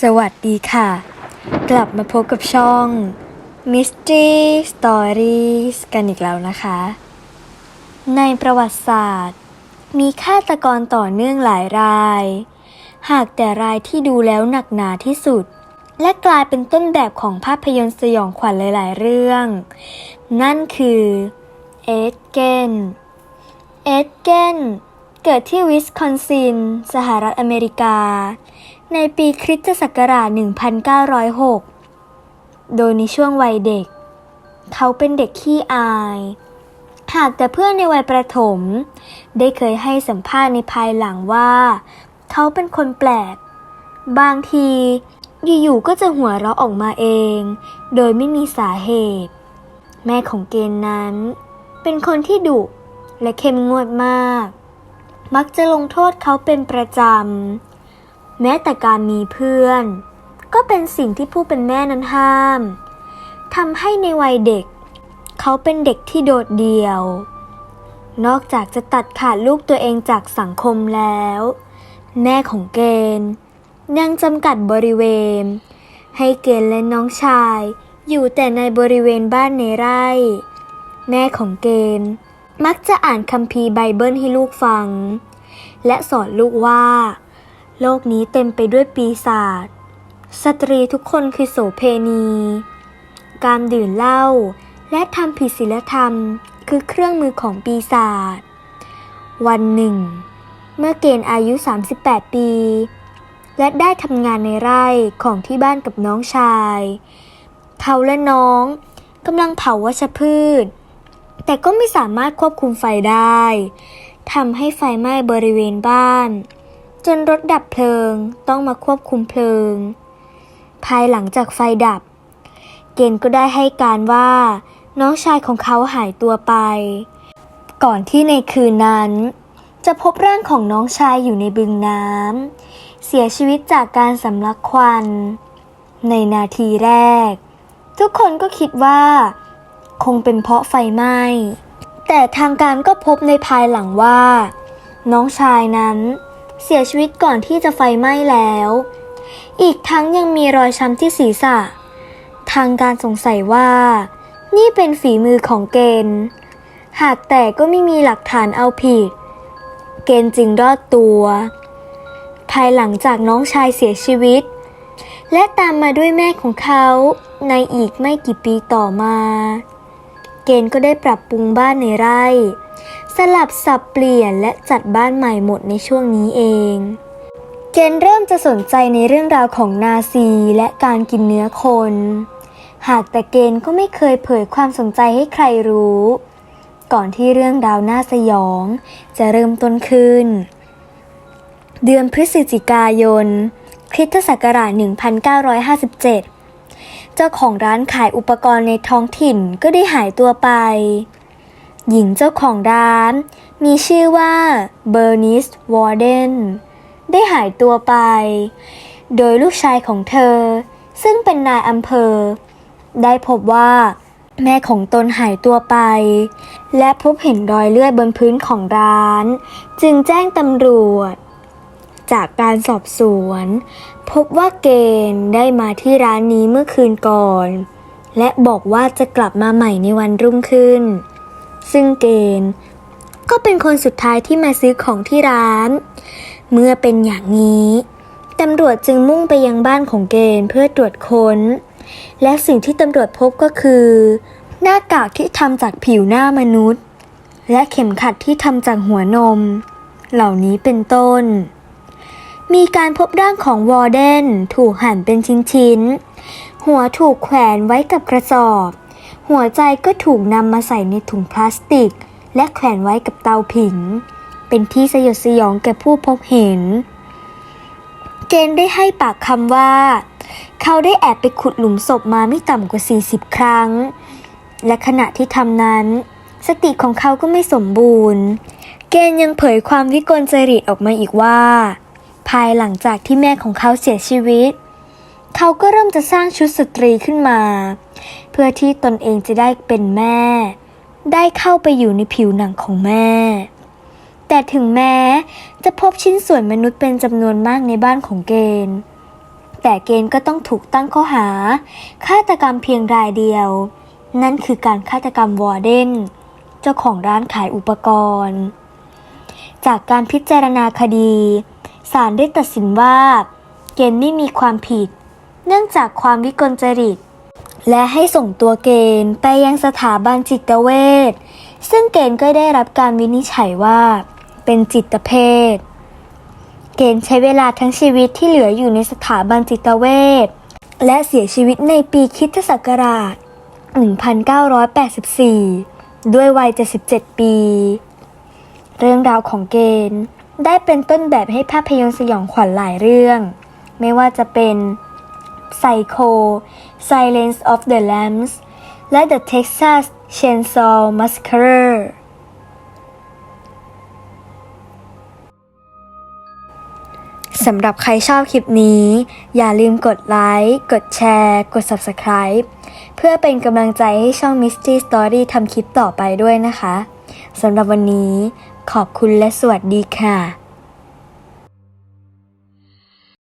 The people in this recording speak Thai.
สวัสดีค่ะ กลับมาพบกับช่อง Mystery Stories กันอีกแล้วนะคะ ในประวัติศาสตร์ มีฆาตกรต่อเนื่องหลายราย หากแต่รายที่ดูแล้วหนักหนาที่สุด และกลายเป็นต้นแบบของภาพยนตร์สยองขวัญหลาย ๆ เรื่อง นั่นคือเอ็ดเกนเอ็ดเกนเกิดที่วิสคอนซิน สหรัฐอเมริกา ในปีคริสตศักราช 1906 โดยในช่วงวัยเด็ก เขาเป็นเด็กขี้อาย หากแต่เพื่อนในวัยประถม ได้เคยให้สัมภาษณ์ในภายหลังว่า เขาเป็นคนแปลก บางทีอยู่ๆก็จะหัวเราะออกมาเอง โดยไม่มีสาเหตุ แม่ของเกณฑ์นั้น เป็นคนที่ดุและเข้มงวดมาก มักจะลงโทษเขาเป็นประจำ แม้แต่การมีเพื่อน ก็เป็นสิ่งที่ผู้เป็นแม่นั้นห้ามทำให้ในวัยเด็ก เขาเป็นเด็กที่โดดเดี่ยว นอกจากจะตัดขาดลูกตัวเองจากสังคมแล้ว แม่ของเกณฑ์ยังจำกัดบริเวณ ให้เกณฑ์และน้องชายอยู่แต่ในบริเวณบ้านในไร่ แม่ของเกณฑ์มักจะอ่านคัมภีร์ไบเบิลให้ลูกฟัง และสอนลูกว่า โลกนี้เต็มไปด้วยปีศาจ สตรีทุกคนคือโสเพณี การดื่มเหล้าและทำผิดศีลธรรมคือเครื่องมือของปีศาจ วันหนึ่ง เมื่อเกณฑ์อายุ 38 ปี และได้ทำงานในไร่ของที่บ้านกับน้องชาย เขาและน้องกำลังเผาวัชพืช แต่ก็ไม่สามารถควบคุมไฟได้ทำให้ไฟไหม้บริเวณบ้าน จนรถดับเพลิงต้องมาควบคุมเพลิง ภายหลังจากไฟดับ เกณฑ์ก็ได้ให้การว่า น้องชายของเขาหายตัวไป ก่อนที่ในคืนนั้น จะพบร่างของน้องชายอยู่ในบึงน้ำเสียชีวิตจากการสำลักควัน ในนาทีแรก ทุกคนก็คิดว่า คงเป็นเพราะไฟไหม้แต่ทางการก็พบในภายหลังว่า น้องชายนั้น เสียชีวิตก่อนที่จะไฟไหม้แล้ว อีกทั้งยังมีรอยช้ำที่ศีรษะ ทางการสงสัยว่า นี่เป็นฝีมือของเกณฑ์ หากแต่ก็ไม่มีหลักฐานเอาผิด เกณฑ์จึงรอดตัว ภายหลังจากน้องชายเสียชีวิต และตามมาด้วยแม่ของเขาในอีกไม่กี่ปีต่อมา เกณฑ์ก็ได้ปรับปรุงบ้านในไร่ สลับสับเปลี่ยนและจัดบ้านใหม่หมดในช่วงนี้เองเกณฑ์เริ่มจะสนใจในเรื่องราวของนาซีและการกินเนื้อคน หากแต่เกณฑ์ก็ไม่เคยเผยความสนใจให้ใครรู้ ก่อนที่เรื่องราวน่าสยอง จะเริ่มต้นขึ้น เดือนพฤศจิกายนคริสตศักราช 1957 เจ้าของร้านขายอุปกรณ์ในท้องถิ่นก็ได้หายตัวไป หญิงเจ้าของร้าน มีชื่อว่าเบอร์นิสวอร์เดนได้หายตัวไป โดยลูกชายของเธอ ซึ่งเป็นนายอำเภอ ได้พบว่า แม่ของตนหายตัวไป และพบเห็นรอยเลือดบนพื้นของร้าน จึงแจ้งตำรวจ จากการสอบสวน พบว่าเกณฑ์ได้มาที่ร้านนี้เมื่อคืนก่อน และบอกว่าจะกลับมาใหม่ในวันรุ่งขึ้น ซึ่งเกณฑ์ ก็เป็นคนสุดท้ายที่มาซื้อของที่ร้าน เมื่อเป็นอย่างนี้ตำรวจจึงมุ่งไปยังบ้านของเกณฑ์เพื่อตรวจค้น และสิ่งที่ตำรวจพบก็คือ หน้ากากที่ทำจากผิวหน้ามนุษย์ และเข็มขัดที่ทำจากหัวนม เหล่านี้เป็นต้น มีการพบร่างของวอร์เดนถูกหั่นเป็นชิ้นๆ หัวถูกแขวนไว้กับกระสอบ หัวใจก็ถูกนำมาใส่ในถุงพลาสติก และแขวนไว้กับเตาผิง เป็นที่สยดสยองแก่ผู้พบเห็นเกณฑ์ได้ให้ปากคำว่า เขาได้แอบไปขุดหลุมศพมาไม่ต่ำกว่า 40 ครั้ง และขณะที่ทำนั้น สติของเขาก็ไม่สมบูรณ์เกณฑ์ยังเผยความวิกลจริตออกมาอีกว่า ภายหลังจากที่แม่ของเขาเสียชีวิต เขาก็เริ่มจะสร้างชุดสตรีขึ้นมา เพื่อที่ตนเองจะได้เป็นแม่ ได้เข้าไปอยู่ในผิวหนังของแม่ แต่ถึงแม้จะพบชิ้นส่วนมนุษย์เป็นจำนวนมากในบ้านของเกณฑ์ แต่เกณฑ์ก็ต้องถูกตั้งข้อหาฆาตกรรมเพียงรายเดียว นั่นคือการฆาตกรรมวอร์เดนเจ้าของร้านขายอุปกรณ์ จากการพิจารณาคดีศาลได้ตัดสินว่า เกณฑ์ไม่มีความผิด เนื่องจากความวิกลจริต และให้ส่งตัวเกณฑ์ไปยังสถาบันจิตเวชซึ่งเกณฑ์ก็ได้รับการวินิจฉัยว่า เป็นจิตเภทเกณฑ์ใช้เวลาทั้งชีวิตที่เหลืออยู่ในสถาบันจิตเวชและเสียชีวิตในปีคริสตศักราช 1984 ด้วยวัย 77 ปี เรื่องราวของเกณฑ์ได้เป็นต้นแบบให้ภาพยนตร์สยองขวัญหลายเรื่อง ไม่ว่าจะเป็น Psycho Silence of the Lambs และ The Texas Chainsaw Massacre สำหรับใครชอบคลิปนี้ อย่าลืมกดไลค์ กดแชร์ กด Subscribe เพื่อเป็นกำลังใจให้ช่อง Misty Story ทำคลิปต่อไปด้วยนะคะ สำหรับวันนี้ขอบคุณและสวัสดีค่ะ